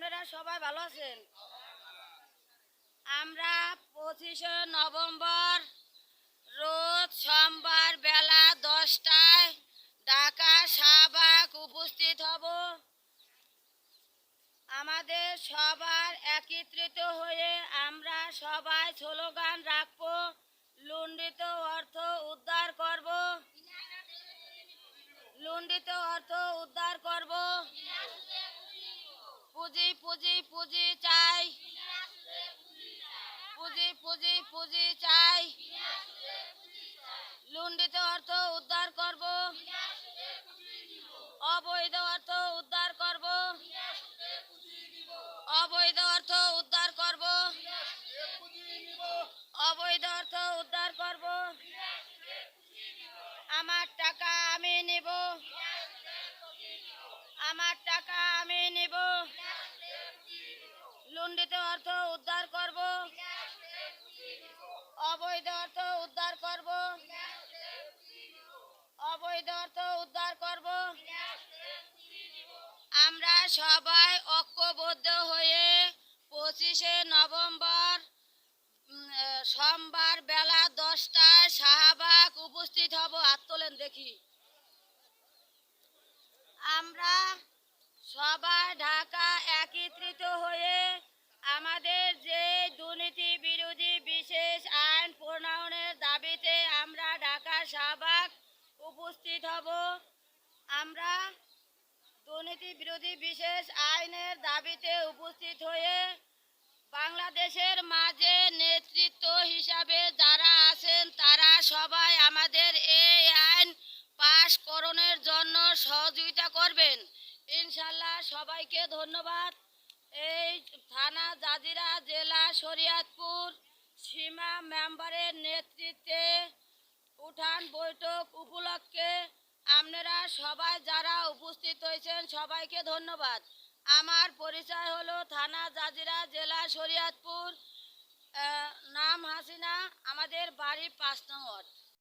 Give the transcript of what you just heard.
আপনারা সবাই ভালো আছেন? আমরা পঁচিশে নভেম্বর রোজ সোমবার বেলা দশটায় ঢাকা শাহবাগ উপস্থিত হব। আমাদের সবার একত্রিত হয়ে আমরা সবাই স্লোগান রাখব লুণ্ডিত অর্থ উদ্ধার করব। লুণ্ডিত অর্থ উদ্ধার করব। পুঁজি পুঁজি চাই। পুঁজি পুঁজি পুঁজি চাই। লুণ্ডিত অর্থ উদ্ধার করব। অবৈধ অর্থ উদ্ধার করব। অবৈধ অর্থ উদ্ধার করব। অবৈধ অর্থ উদ্ধার করব। আমার টাকা আমি নেব। আমার লুণ্ডিত অর্থ উদ্ধার করব। অবৈধ অর্থ উদ্ধার করব। অবৈধ অর্থ উদ্ধার করব। আমরা সবাই ঐক্যবদ্ধ হয়ে পঁচিশে নভেম্বর সোমবার বেলা দশটায় শাহবাগ উপস্থিত হব। হাত তোলেন দেখি। আমরা শাহবাগ উপস্থিত হব। আমরা দুর্নীতি বিরোধী বিশেষ আইনের দাবিতে উপস্থিত হয়ে বাংলাদেশের মাঝে নেতৃত্ব হিসাবে যারা আছেন, তারা সবাই আমাদের এই আইন পাশ করণের জন্য সহযোগিতা করবেন। ইনশাল্লাহ সবাইকে ধন্যবাদ। এই থানা জাজিরা জেলা শরিয়াতপুর সীমা মেম্বারের নেতৃত্বে উঠান বৈঠক উপলক্ষে আপনারা সবাই যারা উপস্থিত হয়েছেন, সবাইকে ধন্যবাদ। আমার পরিচয় হলো থানা জাজিরা, জেলা শরিয়াতপুর। নাম হাসিনা, আমাদের বাড়ি পাঁচ নম্বর।